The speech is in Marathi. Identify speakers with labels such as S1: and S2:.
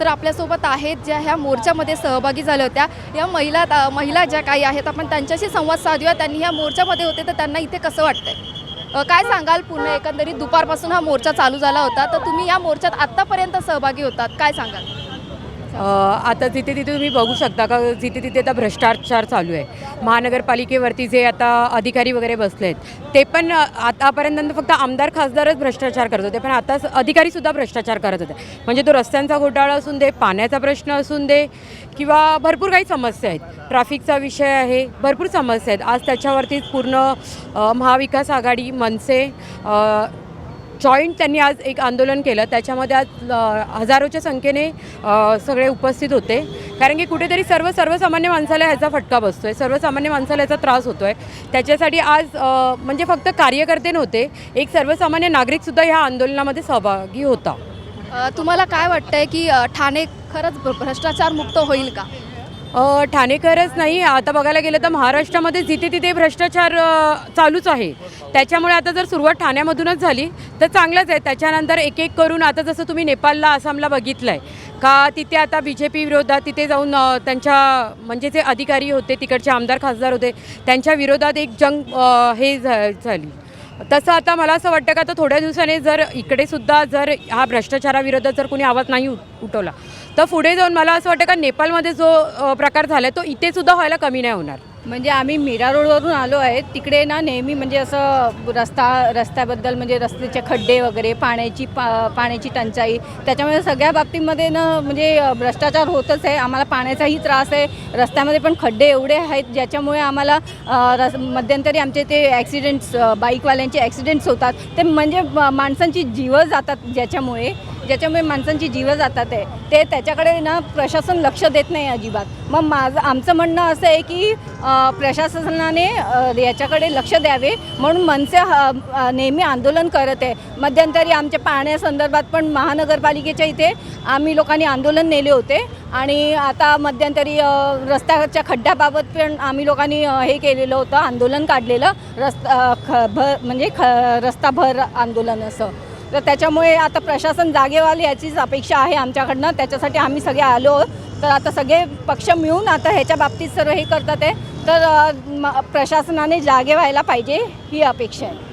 S1: तर आपल्यासोबत आहेत ज्या ह्या मोर्चामध्ये सहभागी झाल्या होत्या. या महिला महिला ज्या काही आहेत आपण त्यांच्याशी संवाद साधूया. त्यांनी ह्या मोर्चामध्ये होते तर त्यांना इथे कसं वाटतंय? काय सांगाल? पूर्ण एकंदरीत दुपारपासून हा मोर्चा चालू झाला होता. तर तुम्ही या मोर्चात आत्तापर्यंत सहभागी होतात. काय सांगाल?
S2: आता तिथे तिथे तुम्ही बघू शकता का जिथे तिथे आता भ्रष्टाचार चालू आहे. महानगरपालिकेवरती जे आता अधिकारी वगैरे बसले आहेत ते पण आतापर्यंत फक्त आमदार खासदारच भ्रष्टाचार करत होते पण आता अधिकारीसुद्धा भ्रष्टाचार करत होते. म्हणजे तो रस्त्यांचा घोटाळा असून दे पाण्याचा प्रश्न असून दे किंवा भरपूर काही समस्या आहेत. ट्रॅफिकचा विषय आहे भरपूर समस्या आहेत. आज त्याच्यावरतीच पूर्ण महाविकास आघाडी मनसे जॉईंट त्यांनी आज एक आंदोलन केलं. त्याच्यामध्ये आज हजारोच्या संख्येने सगळे उपस्थित होते. कारण की कुठेतरी सर्व सर्वसामान्य माणसाला ह्याचा फटका बसतो आहे सर्वसामान्य माणसाला याचा त्रास होतो आहे त्याच्यासाठी आज म्हणजे फक्त कार्यकर्ते नव्हते एक सर्वसामान्य नागरिकसुद्धा ह्या आंदोलनामध्ये सहभागी होता.
S1: तुम्हाला काय वाटतंय की ठाणे खरंच भ्रष्टाचार मुक्त होईल का?
S2: ठाणेकरच नाही आता बघायला गेलं तर महाराष्ट्रामध्ये जिथे तिथे भ्रष्टाचार चालूच आहे. त्याच्यामुळे आता जर सुरुवात ठाण्यामधूनच झाली तर चांगलंच आहे. त्याच्यानंतर एक एक करून आता जसं तुम्ही नेपाळला आसामला बघितलं आहे का तिथे आता बी जे पी विरोधात तिथे जाऊन त्यांच्या म्हणजे जे अधिकारी होते तिकडचे आमदार खासदार होते त्यांच्या विरोधात एक जंग हे झा- झाली. तसं आता मला असं वाटतं का आता थोड्या दिवसाने जर इकडे सुद्धा जर हा भ्रष्टाचाराविरोधात जर कोणी आवाज नाही उठवला तर पुढे जाऊन मला असं वाटतं का नेपाळमध्ये जो प्रकार झाला तो इथे सुद्धा व्हायला कमी नाही होणार.
S3: म्हणजे आम्ही मीरा रोडवरून आलो आहे. तिकडे ना नेहमी म्हणजे असं रस्ता रस्त्याबद्दल म्हणजे रस्त्याचे खड्डे वगैरे पाण्याची पा पाण्याची टंचाई. त्याच्यामुळे सगळ्या बाबतीमध्ये ना म्हणजे भ्रष्टाचार होतच आहे. आम्हाला पाण्याचाही त्रास आहे. रस्त्यामध्ये पण खड्डे एवढे आहेत ज्याच्यामुळे आम्हाला रस मध्यंतरी आमचे ते ॲक्सिडेंट्स बाईकवाल्यांचे ॲक्सिडेंट्स होतात. ते म्हणजे माणसांची जीवं जातात ज्याच्यामुळे. ज्याच्यामुळे माणसांची जीवं जातात आहे ते त्याच्याकडे ना प्रशासन लक्ष देत नाही अजिबात. मग माझं आमचं म्हणणं असं आहे की प्रशासनाने याच्याकडे लक्ष द्यावे. म्हणून मनसे ह- नेहमी आंदोलन करत आहे. मध्यंतरी आमच्या पाण्यासंदर्भात पण महानगरपालिकेच्या इथे आम्ही लोकांनी आंदोलन नेले होते. आणि आता मध्यंतरी रस्त्याच्या खड्ड्याबाबत पण आम्ही लोकांनी हे केलेलं होतं आंदोलन काढलेलं. रस्ता ख भर म्हणजे ख रस्ता भर आंदोलन असं. तर त्याच्यामुळे आता प्रशासन जागेवाले याचीच अपेक्षा आहे आमच्याकडनं. त्याच्यासाठी आम्ही सगळे आलो. तर आता सगळे पक्ष मिळून आता ह्याच्या बाबतीत सर्व हे करतात आहे. तर प्रशासनाने जागे व्हायला पाहिजे ही अपेक्षा आहे.